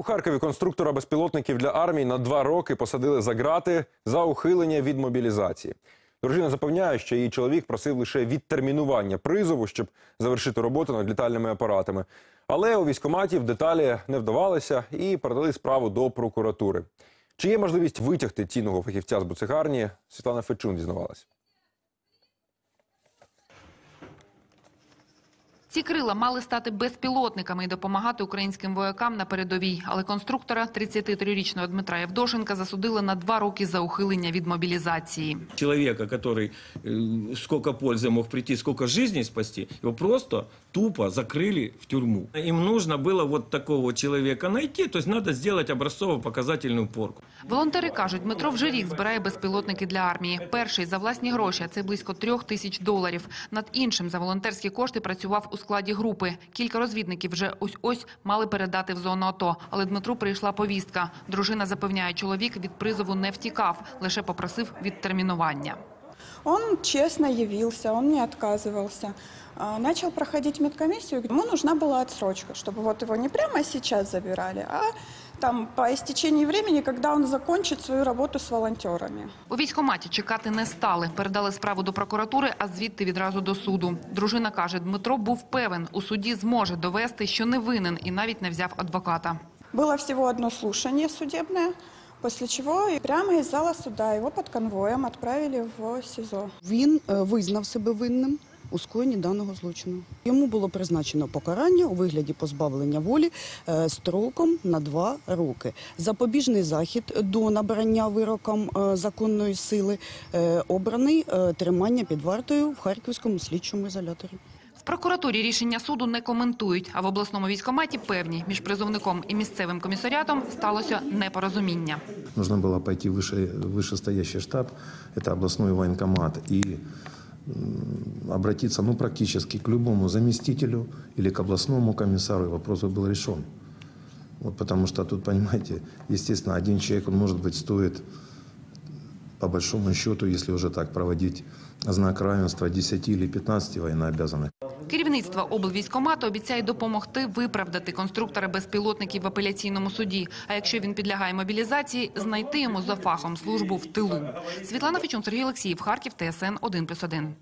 У Харкові конструктора безпілотників для армії на два роки посадили за грати за ухилення від мобілізації. Дружина запевняє, що її чоловік просив лише відтермінування призову, щоб завершити роботу над літальними апаратами. Але у військкоматів деталі не вдавалися і передали справу до прокуратури. Чи є можливість витягти цінного фахівця з буцегарні? Світлана Фечун дізнавалась. Ці крила мали стати безпілотниками і допомагати українським воякам на передовій. Але конструктора 33-річного Дмитра Євдошенка засудили на два роки за ухилення від мобілізації. человека, который э, сколько пользы мог прийти, сколько жизней спасти, его просто тупо закрыли в тюрьму. Им нужно было вот такого человека найти, то есть надо сделать образцово-показательную порку. Волонтери кажуть, Дмитро вже рік збирає безпілотники для армії. Перший за власні гроші, а це близько трьох тисяч доларів. Над іншим за волонтерські кошти працював у складі групи. Кілька розвідників вже ось-ось мали передати в зону АТО. Але Дмитру прийшла повістка. Дружина запевняє, чоловік від призову не втікав, лише попросив відтермінування. Он честно явился, он не отказывался. А, Начал проходить медкомиссию. Ему нужна была отсрочка, чтобы вот его не прямо сейчас забирали, а там по истечении времени, когда он закончит свою работу с волонтерами. У військкоматі чекати не стали. Передали справу до прокуратури, а звідти відразу до суду. Дружина каже, Дмитро був певен, у суді зможе довести, що не винен, і навіть не взяв адвоката. Было всего одно слушание судебное, после чего и прямо из зала суда его под конвоем отправили в СИЗО. Він е, визнав себе винним у скоєнні даного злочину. Йому було призначено покарання у вигляді позбавлення волі е, строком на два роки. Запобіжний захід до набрання вирокам е, законної сили е, обраний е, тримання під вартою в Харківському слідчому ізоляторі. В прокуратурі рішення суду не коментують, а в обласному військкоматі певні, між призовником і місцевим комісаріатом сталося непорозуміння. Нужно было пойти в выше, вышестоящий штаб, это областной военкомат, и м, обратиться ну, практически к любому заместителю или к областному комиссару, и вопрос бы был решен. Вот потому что тут, понимаете, естественно, один человек, он, может быть, стоит, по большому счету, если уже так проводить знак равенства 10 или 15 военнообязанных. Керівництво облвійськомату обіцяє допомогти виправдати конструктора безпілотників в апеляційному суді. А якщо він підлягає мобілізації, знайти йому за фахом службу в тилу. Світлана Фічун, Сергій Олексіїв, Харків, ТСН 1+,1.